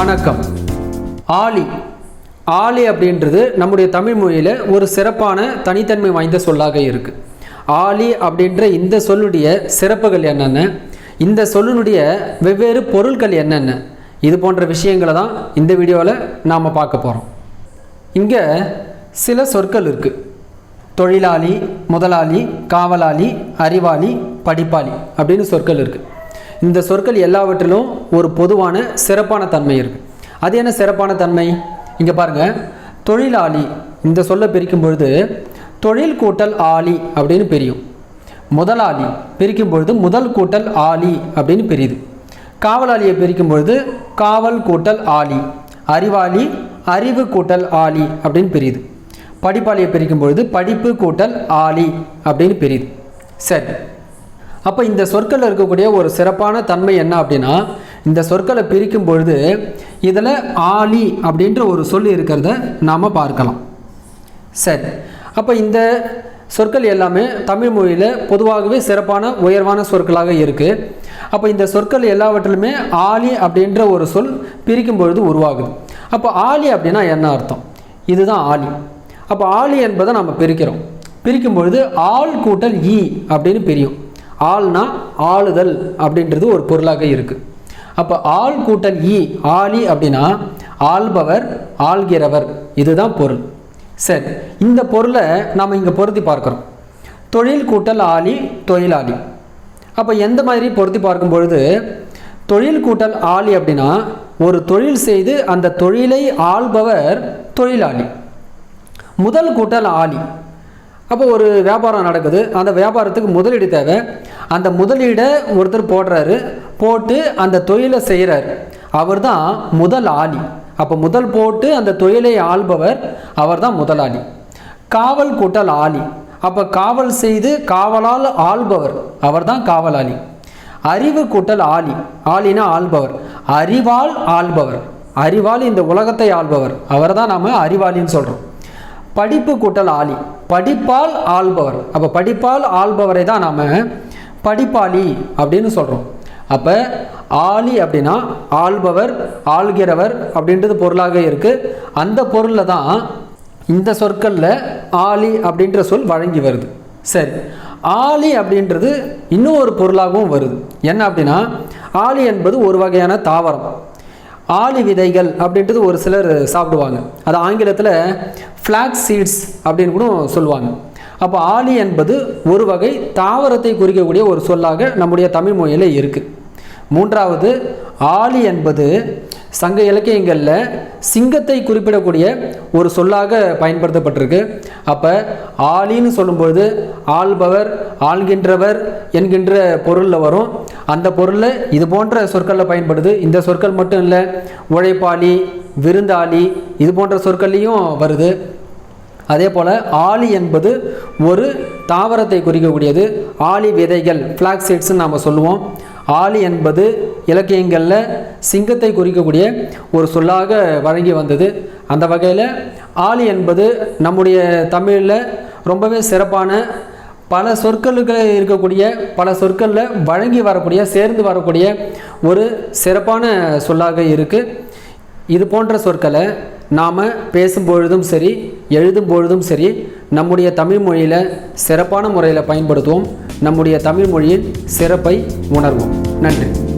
வணக்கம். ஆலி. ஆலி அப்படின்றது நம்முடைய தமிழ் மொழியில் ஒரு சிறப்பான தனித்தன்மை வாய்ந்த சொல்லாக இருக்குது ஆலி அப்படின்ற இந்த சொல்லுடைய சிறப்புகள் என்னென்ன? இந்த சொல்லினுடைய வெவ்வேறு பொருட்கள் என்னென்ன? இது போன்ற விஷயங்களை தான் இந்த வீடியோவில் நாம் பார்க்க போகிறோம் இங்கே சில சொற்கள் இருக்குது தொழிலாளி முதலாளி காவலாளி அறிவாளி படிப்பாளி அப்படின்னு சொற்கள் இருக்குது இந்த சொற்கள் எல்லாவற்றிலும் ஒரு பொதுவான சிறப்பான தன்மை இருக்குது அது என்ன சிறப்பான தன்மை? இங்கே பாருங்கள் தொழிலாளி இந்த சொல்லை பிரிக்கும் பொழுது தொழில் கூட்டல் ஆளி அப்படின்னு பிரியும். முதலாளி பிரிக்கும் பொழுது முதல் கூட்டல் ஆளி அப்படின்னு பிரியுது. காவலாளியை பிரிக்கும் பொழுது காவல் கூட்டல் ஆளி அறிவாளி அறிவு கூட்டல் ஆளி அப்படின்னு பிரியுது. படிப்பாளியை பிரிக்கும் பொழுது படிப்பு கூட்டல் ஆளி அப்படின்னு பிரியுது. சரி. அப்போ இந்த சொற்களில் இருக்கக்கூடிய ஒரு சிறப்பான தன்மை என்ன அப்படின்னா இந்த சொற்களை பிரிக்கும் பொழுது இதில் ஆலி அப்படின்ற ஒரு சொல் இருக்கிறத நாம் பார்க்கலாம். சரி. அப்போ இந்த சொற்கள் எல்லாமே தமிழ் மொழியில் பொதுவாகவே சிறப்பான உயர்வான சொற்களாக இருக்குது அப்போ இந்த சொற்கள் எல்லாவற்றிலுமே ஆலி அப்படின்ற ஒரு சொல் பிரிக்கும் பொழுது உருவாகுது. அப்போ ஆலி அப்படின்னா என்ன அர்த்தம்? இதுதான் ஆலி. அப்போ ஆலி என்பதை நம்ம பிரிக்கிறோம். பிரிக்கும் பொழுது ஆள் கூட்டல் ஈ அப்படின்னு பிரியும். ஆள்னா ஆளுதல் அப்படின்றது ஒரு பொருளாக இருக்குது அப்போ ஆள் கூட்டல் ஈ ஆலி அப்படின்னா ஆள்பவர் ஆள்கிறவர். இதுதான் பொருள். சரி இந்த பொருளை நாம் இங்கே பொருத்தி பார்க்குறோம். தொழில் கூட்டல் ஆளி தொழிலாளி. அப்போ எந்த மாதிரி பொருத்தி பார்க்கும் பொழுது தொழில் கூட்டல் ஆளி அப்படின்னா ஒரு தொழில் செய்து அந்த தொழிலை ஆள்பவர் தொழிலாளி. முதல் கூட்டல் ஆளி. அப்போ ஒரு வியாபாரம் நடக்குது அந்த வியாபாரத்துக்கு முதலீடு தேவை. அந்த முதலீடை ஒருத்தர் போடுறாரு போட்டு அந்த தொழிலை செய்கிறார் அவர் தான் முதல் ஆளி அப்போ முதல் போட்டு அந்த தொழிலை ஆள்பவர் அவர் தான் முதலாளி. காவல் கூட்டல் ஆளி. அப்போ காவல் செய்து காவலால் ஆள்பவர் அவர் தான் காவலாளி. அறிவு கூட்டல் ஆளி. ஆளினா ஆள்பவர். அறிவால் ஆள்பவர். அறிவால் இந்த உலகத்தை ஆள்பவர். அவர் தான் நாம் அறிவாளின்னு சொல்கிறோம் படிப்பு கூட்டல் ஆளி. படிப்பால் ஆள்பவர். அப்போ படிப்பால் ஆள்பவரை தான் நாம் படிப்பாளி அப்படின்னு சொல்கிறோம் அப்போ ஆளி அப்படின்னா ஆள்பவர் ஆள்கிறவர் அப்படின்றது பொருளாக இருக்குது அந்த பொருளில் தான் இந்த சொற்களில் ஆளி அப்படின்ற சொல் வழங்கி வருது. சரி ஆளி அப்படின்றது இன்னும் ஒரு பொருளாகவும் வருது. என்ன அப்படின்னா ஆளி என்பது ஒரு வகையான தாவரம். ஆளி விதைகள் அப்படின்றது ஒரு சிலர் சாப்பிடுவாங்க. அது ஆங்கிலத்தில் ஃப்ளாக் சீட்ஸ் அப்படின்னு கூட சொல்லுவாங்க. அப்போ ஆலி என்பது ஒரு வகை தாவரத்தை குறிக்கக்கூடிய ஒரு சொல்லாக நம்முடைய தமிழ் மொழியில் இருக்குது மூன்றாவது ஆலி என்பது சங்க இலக்கியங்களில் சிங்கத்தை குறிப்பிடக்கூடிய ஒரு சொல்லாக பயன்படுத்தப்பட்டிருக்கு. அப்போ ஆலின்னு சொல்லும்பொழுது ஆள்பவர் ஆள்கின்றவர் என்கின்ற பொருளில் வரும். அந்த பொருளில் இது போன்ற சொற்களில் பயன்படுது. இந்த சொற்கள் மட்டும் இல்லை உழைப்பாளி விருந்தாளி இது போன்ற சொற்கள்லையும் வருது. அதே போல் ஆலி என்பது ஒரு தாவரத்தை குறிக்கக்கூடியது. ஆலி விதைகள் ஃப்ளாக் சீட்ஸ்ன்னு நாம் சொல்லுவோம். ஆலி என்பது இலக்கியங்களில் சிங்கத்தை குறிக்கக்கூடிய ஒரு சொல்லாக வழங்கி வந்தது. அந்த வகையில் ஆலி என்பது நம்முடைய தமிழில் ரொம்பவே சிறப்பான பல சொற்களுக்கு இருக்கக்கூடிய பல சொற்களில் வழங்கி வரக்கூடிய சேர்ந்து வரக்கூடிய ஒரு சிறப்பான சொல்லாக இருக்குது இது போன்ற சொற்களை நாம் பேசும்பொழுதும் சரி எழுதும் பொழுதும் சரி நம்முடைய தமிழ் மொழியில் சிறப்பான முறையில் பயன்படுத்துவோம். நம்முடைய தமிழ் மொழியின் சிறப்பை உணர்வோம். நன்றி.